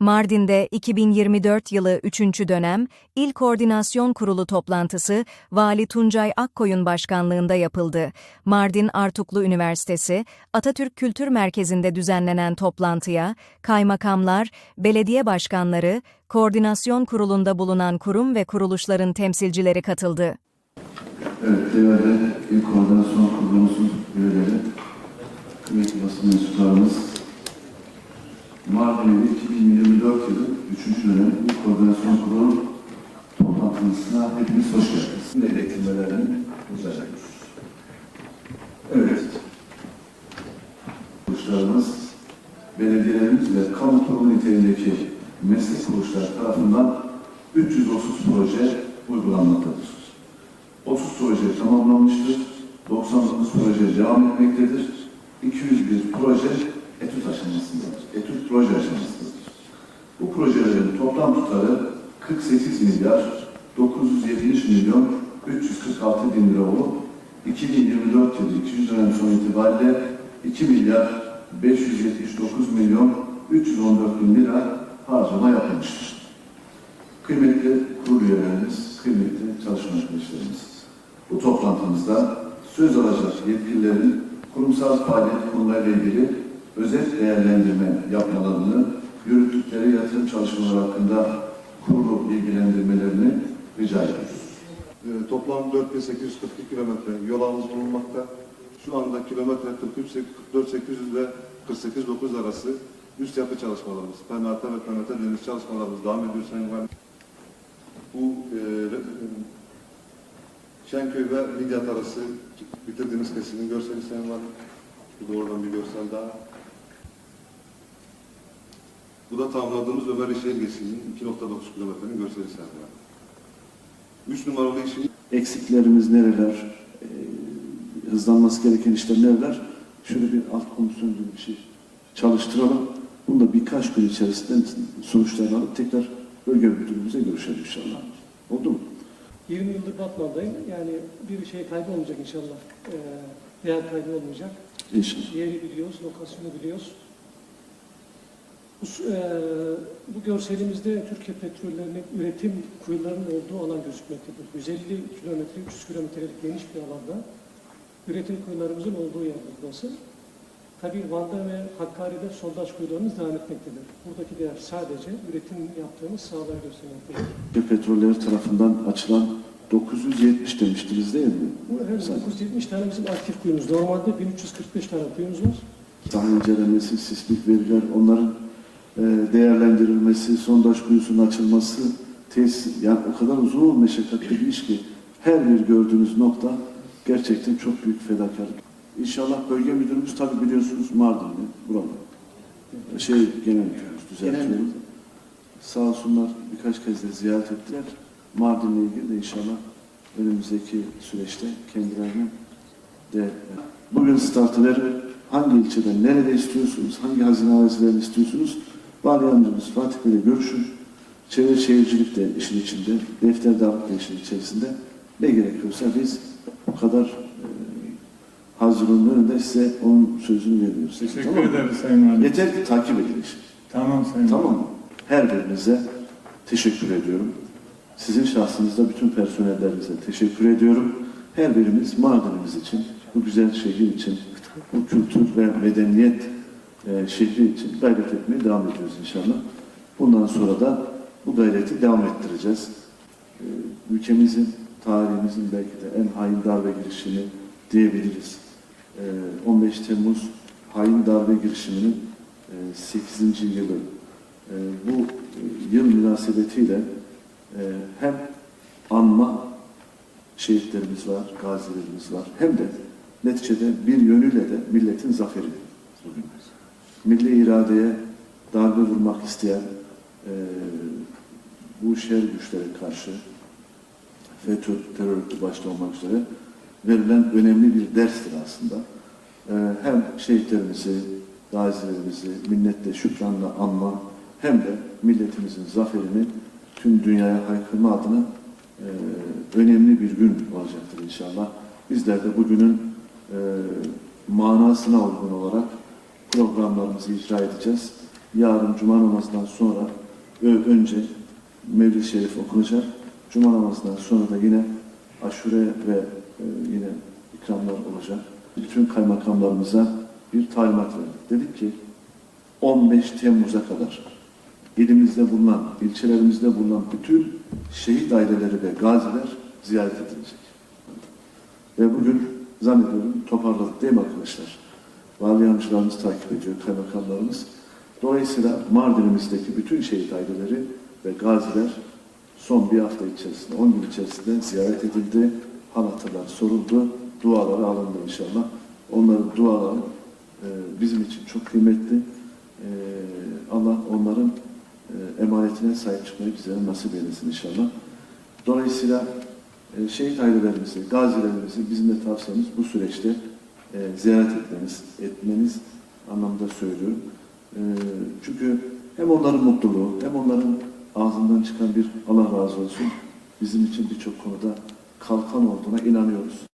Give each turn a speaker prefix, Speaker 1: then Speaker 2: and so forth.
Speaker 1: Mardin'de 2024 yılı 3. dönem İl Koordinasyon Kurulu toplantısı Vali Tuncay Akkoyun başkanlığında yapıldı. Mardin Artuklu Üniversitesi Atatürk Kültür Merkezi'nde düzenlenen toplantıya kaymakamlar, belediye başkanları, koordinasyon kurulunda bulunan kurum ve kuruluşların temsilcileri katıldı.
Speaker 2: Evet, değerli İl Koordinasyon Kurulumuzun üyeleri, kıymetli basın mensuplarımız, Mardin 2024 yılı 3. dönem İl Koordinasyon Kurulu toplantısına hepiniz hoş geldiniz. Şimdi iletilmelerini uzayacağız. Evet, kuruluşlarımız, belediyelerimiz ve kamu kurumu niteliğindeki meslek kuruluşları tarafından 330 proje uygulanmaktadır. 30 proje tamamlanmıştır. 99 proje devam etmektedir. 201 proje etüt aşamasındadır. Proje aşamasındadır. Bu projelerin toplam tutarı 48 milyar 970 milyon 346 bin lira olup 2024 yılı 200 dönem sonu itibariyle 2 milyar 579 milyon 314 bin lira harcama yapılmıştır. Kıymetli kurul üyelerimiz, kıymetli çalışma arkadaşlarımız, bu toplantımızda söz alacak yetkililerin kurumsal faaliyet konularıyla ilgili özet değerlendirme yapmalarını, yürüttükleri yatırım çalışmaları hakkında kurulu bilgilendirmelerini rica ediyoruz.
Speaker 3: Ee, Toplam 4842 kilometre yol ağımız bulunmakta. Şu anda kilometre 43, 44, 800 ve 48, 9 arası üst yapı çalışmalarımız, penaltı ve penaltı deniz çalışmalarımız devam ediyor Sayın Valim. Bu e, e, Şenköy ve Midyat arası bitirdiğimiz kesimin görseli Sayın Valim. Bu da oradan bir görsel daha. Bu da tamamladığımız Ömer İşehir geçişinin 2.9 kilometrenin görseli Sayın Valim. Üç numaralı işin
Speaker 4: eksiklerimiz nereler, e, hızlanması gereken işler nereler, şöyle bir alt komisyon gibi bir şey çalıştıralım. Bunu da birkaç gün içerisinde sonuçlarını alıp tekrar bölge müdürümüze görüşelim inşallah. Oldu mu?
Speaker 5: 20 yıldır Batman'dayım. Yani bir şey kaybı olmayacak inşallah. Ee, değer kaybı olmayacak.
Speaker 4: İnşallah.
Speaker 5: Yeri biliyoruz, lokasyonu biliyoruz. Bu, eee, bu görselimizde Türkiye Petrollerinin üretim kuyularının olduğu alan gözükmektedir. 150 kilometre, 300 kilometrelik geniş bir alanda üretim kuyularımızın olduğu yerdir burası. Tabii Van'da ve Hakkari'de sondaj kuyularımız devam etmektedir. Buradaki değer sadece üretim yaptığımız sahaları göstermektedir.
Speaker 4: Ve petrolleri tarafından açılan 970 demiştiniz değil mi?
Speaker 5: Bu her
Speaker 4: Sen-
Speaker 5: 970 tane bizim aktif kuyumuz. Normalde 1345 tane kuyumuz var.
Speaker 4: Saha incelenmesi, sismik veriler, onların e, değerlendirilmesi, sondaj kuyusunun açılması, tesis, yani o kadar uzun meşakkatli bir iş ki her bir gördüğünüz nokta gerçekten çok büyük fedakarlık. İnşallah bölge müdürümüz tabi biliyorsunuz Mardinli, buralı. Şey genel müdürümüz düzeltiyorum. Sağ olsunlar birkaç kez de ziyaret ettiler. Mardin'le ilgili de inşallah önümüzdeki süreçte kendilerine de bugün startı verin. Hangi ilçeden, nerede istiyorsunuz, hangi hazine arazilerini istiyorsunuz? Vali Yardımcımız Fatih Bey'le görüşün. Çevre şehircilik de işin içinde, defter dağıtma da işin içerisinde. Ne gerekiyorsa biz bu kadar e, hazırlığın önünde size onun sözünü veriyoruz.
Speaker 6: Teşekkür
Speaker 4: Tamam
Speaker 6: ederiz Sayın Valim.
Speaker 4: Yeter ki takip edin işi.
Speaker 6: Tamam Sayın.
Speaker 4: Tamam mı? Her birinize teşekkür ediyorum. Sizin şahsınızda bütün personellerimize teşekkür ediyorum. Her birimiz Mardin'imiz için, bu güzel şehir için, bu kültür ve medeniyet e, şehri için gayret etmeye devam ediyoruz inşallah. Bundan sonra da bu gayreti devam ettireceğiz. E, ülkemizin, tarihimizin belki de en hain darbe girişimi diyebiliriz. E, 15 Temmuz hain darbe girişiminin e, 8. yılı. E, bu e, yıl münasebetiyle e, hem anma şehitlerimiz var, gazilerimiz var. Hem de neticede bir yönüyle de milletin zaferi. Milli iradeye darbe vurmak isteyen e, bu şer güçlere karşı FETÖ terör örgütü başta olmak üzere verilen önemli bir derstir aslında. E, hem şehitlerimizi, gazilerimizi minnetle, şükranla anma hem de milletimizin zaferini tüm dünyaya haykırma adına e, önemli bir gün olacaktır inşallah. Bizler de bugünün e, manasına uygun olarak programlarımızı icra edeceğiz. yarın cuma namazından sonra önce Mevlid-i Şerif okunacak. Cuma namazından sonra da yine aşure ve e, yine ikramlar olacak. Bütün kaymakamlarımıza bir talimat verdik. Dedik ki 15 Temmuz'a kadar ilimizde bulunan, ilçelerimizde bulunan bütün şehit aileleri ve gaziler ziyaret edilecek. Ve bugün zannediyorum toparladık değil mi arkadaşlar? Vali yardımcılarımız takip ediyor, kaymakamlarımız. Dolayısıyla Mardin'imizdeki bütün şehit aileleri ve gaziler son bir hafta içerisinde, 10 gün içerisinde ziyaret edildi. Hal soruldu, duaları alındı inşallah. Onların duaları e, bizim için çok kıymetli. E, Allah onların e, emanetine sahip çıkmayı bize nasip eylesin inşallah. Dolayısıyla e, şehit ailelerimizi, gazilerimizi bizim de tavsiyemiz bu süreçte e, ziyaret etmeniz, etmeniz anlamda söylüyorum. E, çünkü hem onların mutluluğu hem onların ağzından çıkan bir Allah razı olsun bizim için birçok konuda kalkan olduğuna inanıyoruz.